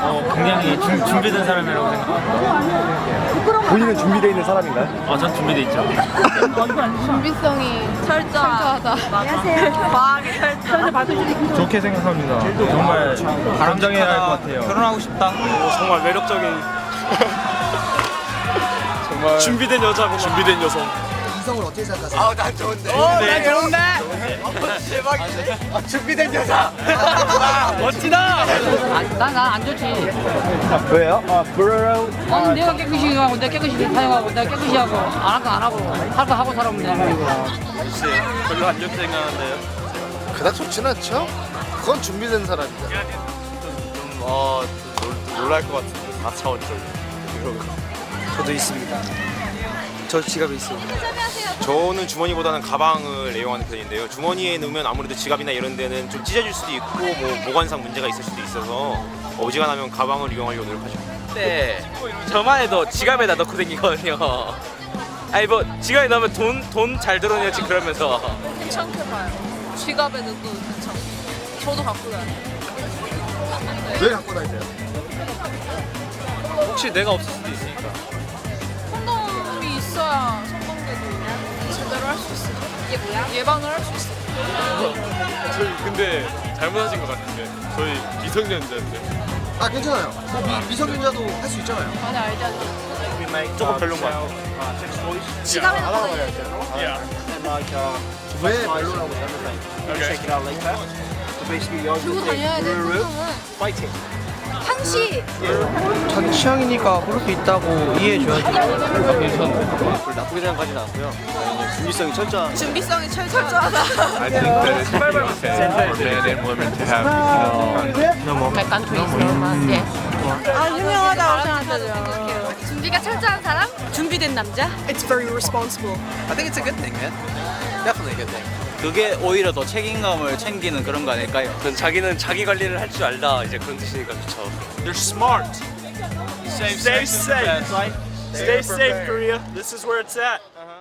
어, 굉장히 준, 준비된 사람이라고 생각합니다. 본인은 준비되어 있는 사람인가요? 어, 전 준비돼 있죠. 준비성이 철저하다. 안녕하세요. 과학이 철저. 좋게 생각합니다. 정말 감정해야 할 것 같아요. 결혼하고 싶다. 정말 매력적인 정말 준비된 여자고 준비된 여성 이성을 어떻게 생각하세요? 아, 난 좋은데. 네 좋은데 대박이네. 준비된 여자. 멋지다 난안 좋지. 왜요? 아, 브로. 어, 내가 깨끗이 하고 내가 깨끗이 사용하고 내가 깨끗이 하고 안 할 거 안 하고 할 거 하고 살아면 되는 거고. 별로 안 좋게 생각하는데요 그닥 좋진 않죠? 그건 준비된 사람이다. 어 놀랄 것 같은데 4차원적 저도 있습니다 저 지갑에 있습니다 저는 주머니보다는 가방을 애용하는 편인데요. 주머니에 넣으면 아무래도 지갑이나 이런 데는 좀 찢어질 수도 있고 뭐 보관상 문제가 있을 수도 있어서 어지간하면 가방을 이용하려고 노력하죠. 네 저만 해도 지갑에다 넣고 다니거든요 아니 뭐 지갑에 넣으면 돈 돈 잘 들어내지 그러면서 괜찮게 봐요. 지갑에 넣어도 괜찮고. 저도 갖고 다녀요. 왜 갖고 다니세요? 혹시 내가 없을 수도 있으니까 제대로 할 수 있어요. 이게 뭐야? 예방을 할 수 있어요. 저희 근데 잘못하신 것 같은데 저희 미성년자인데 아 괜찮아요. 미, 미성년자도 할 수 있잖아요. 많이 알지 않죠? 조금 별로인 것 같아요. 지갑에 넣고 다녀요. 왜 별로라고 들고 다녀야 돼. 자기 취향이니까 그럴 수 있다고 이해해줘야지. 나쁘게 생각하진 않고요 준비성이 철저한 준비성이 철 철저하다. I think that it's for men and women to have uh, normal. Yeah. 아 유명하다고 생각해요. 준비가 철저한 사람? 준비된 남자? It's very responsible. I think it's a good thing, man. Definitely a good thing. 그게 오히려 더 책임감을 챙기는 그런 거 아닐까요? 전 자기는 자기 관리를 할 줄 알다 이제 그런 뜻이니까 좋죠 They're smart Stay safe. Stay safe Korea. This is where it's at uh-huh.